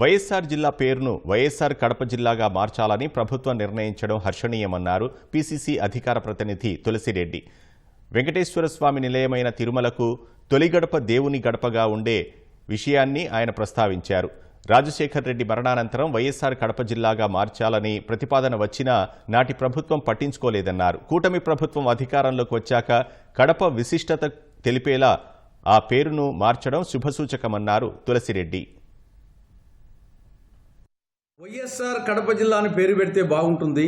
వైఎస్ఆర్ జిల్లా పేరును వైఎస్ఆర్ కడప జిల్లాగా మార్చాలని ప్రభుత్వం నిర్ణయించడం హర్షణీయమన్నారు పీసీసీ అధికార ప్రతినిధి తులసిరెడ్డి. వెంకటేశ్వర స్వామి నిలయమైన తిరుమలకు తొలి గడప దేవుని గడపగా ఉండే విషయాన్ని ఆయన ప్రస్తావించారు. రాజశేఖర్ రెడ్డి మరణానంతరం వైఎస్ఆర్ కడప జిల్లాగా మార్చాలని ప్రతిపాదన వచ్చినా నాటి ప్రభుత్వం పట్టించుకోలేదన్నారు. కూటమి ప్రభుత్వం అధికారంలోకి వచ్చాక కడప విశిష్టత తెలిపేలా ఆ పేరును మార్చడం శుభసూచకమన్నారు తులసిరెడ్డి. వైఎస్ఆర్ కడప జిల్లా అని పేరు పెడితే బాగుంటుంది.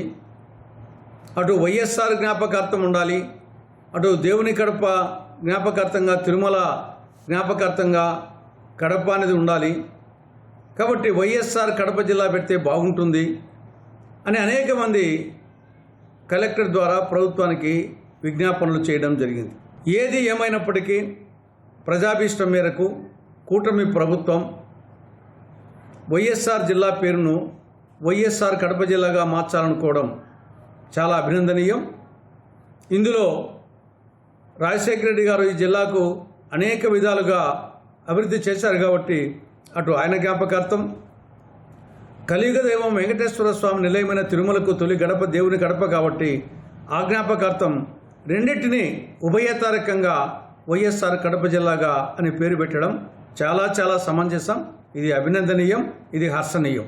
అటు వైఎస్ఆర్ జ్ఞాపకార్థం ఉండాలి. అటు దేవుని కడప జ్ఞాపకార్థంగా తిరుమల జ్ఞాపకార్థంగా కడప అనేది ఉండాలి. కాబట్టి వైఎస్ఆర్ కడప జిల్లా పెడితే బాగుంటుంది అని అనేక మంది కలెక్టర్ ద్వారా ప్రభుత్వానికి విజ్ఞాపనలు చేయడం జరిగింది. ఏది ఏమైనప్పటికీ ప్రజాభీష్టం మేరకు కూటమి ప్రభుత్వం వైఎస్ఆర్ జిల్లా పేరును వైఎస్ఆర్ కడప జిల్లాగా మార్చాలనుకోవడం చాలా అభినందనీయం. ఇందులో రాజశేఖర రెడ్డి గారు ఈ జిల్లాకు అనేక విధాలుగా అభివృద్ధి చేశారు కాబట్టి అటు ఆయన జ్ఞాపకార్థం కలియుగ దైవం వెంకటేశ్వర స్వామి నిలయమైన తిరుమలకు తొలి గడప దేవుని గడప కాబట్టి ఆ జ్ఞాపకార్థం రెండింటినీ ఉభయతారకంగా వైఎస్ఆర్ కడప జిల్లాగా అని పేరు పెట్టడం చాలా చాలా సమంజసం. ఇది అభినందనీయం ఇది హర్షణీయం.